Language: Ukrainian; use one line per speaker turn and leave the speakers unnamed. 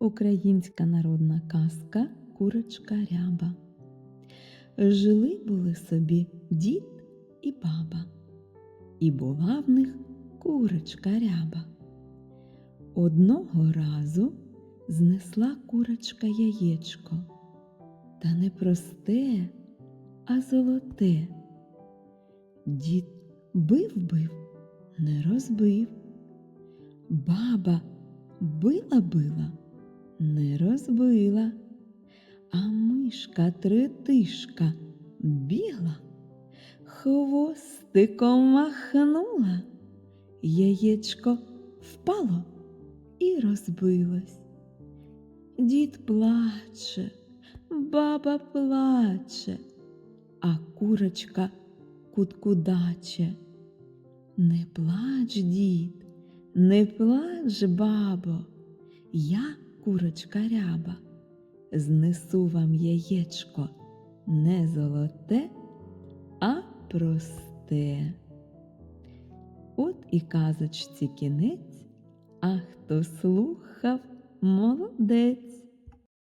Українська народна казка Курочка ряба. Жили були собі дід і баба, і була в них курочка ряба. Одного разу знесла курочка яєчко, та не просте, а золоте. Дід бив-бив, не розбив. Баба била-била, не розбила, а мишка третишка бігла, хвостиком махнула, яєчко впало і розбилось. Дід плаче, баба плаче, а курочка куткудаче. Не плач, дід, не плач, бабо, я, курочка ряба, знесу вам яєчко не золоте, а просте. От і казочці кінець, а хто слухав, молодець.